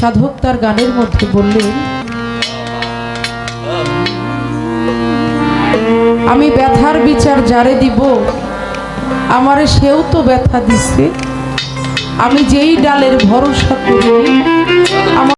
চমৎকার গানের মধ্যে বললেন, আমি ব্যথার বিচার যারে দিব, আমারে সেও তো ব্যথা দিছে। আমি যেই ডালের ভরসা করি আমার